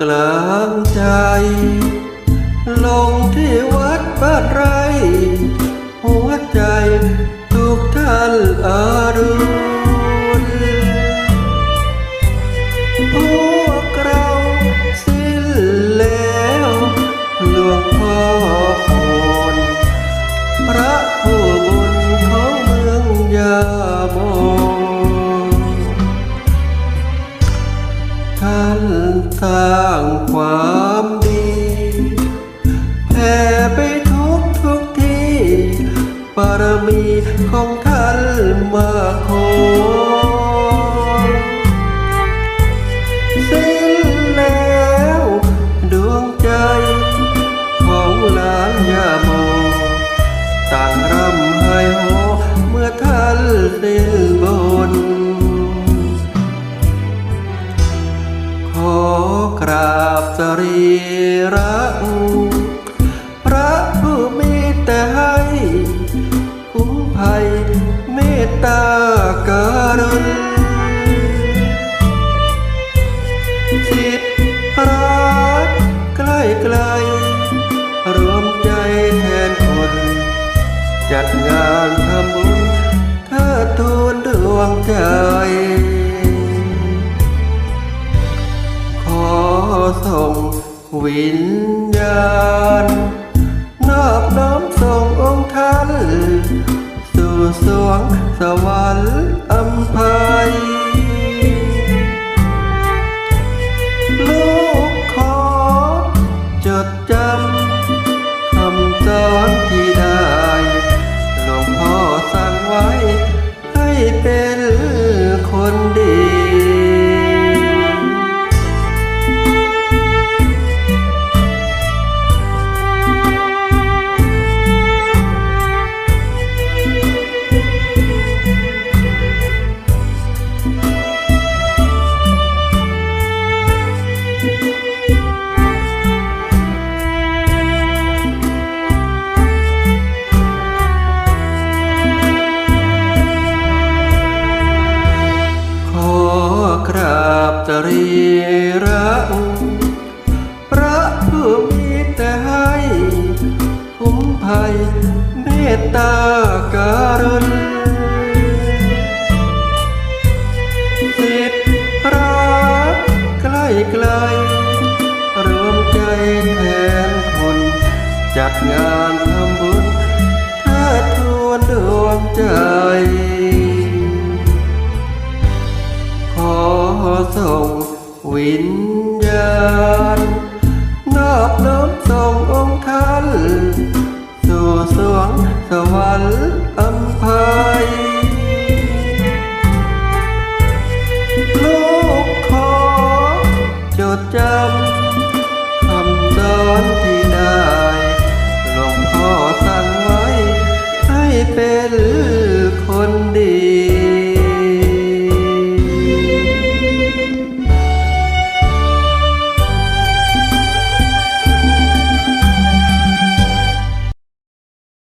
กลางใจ ลงที่วัดบ้านไร หัวใจทุกท่านอารุณพวกเราสิ้นแล้วหลวงพ่อโอนพระผู้บุญของเมืองยา สร้างความดีแผ่ไปทุกทุกที่บารมีของท่านมาโคสิ้นแล้วดวงใจ ของหลานยาโมต่างร่ำไห้โฮเมื่อท่านสิ้น การุณสิทธิ์รักใกล้ไกลๆรวมใจแทนคน จัดงานทำบุญเทิดทูนดวงใจ ขอส่งวิญญาณ กราบตรีระพระผู้มีแต่ให้คุ้มภัยเมตตาการุณสิทธิ์รักใกล้ไกลรวมใจแทนคนจัดงาน่งวิญญาณ นอบน้อมส่งองค์ท่านสู่สวงสวรรค์อัมพายลูกขอจดจำคำสอนที่ได้หลวงพ่อสั่งไว้ให้เป็น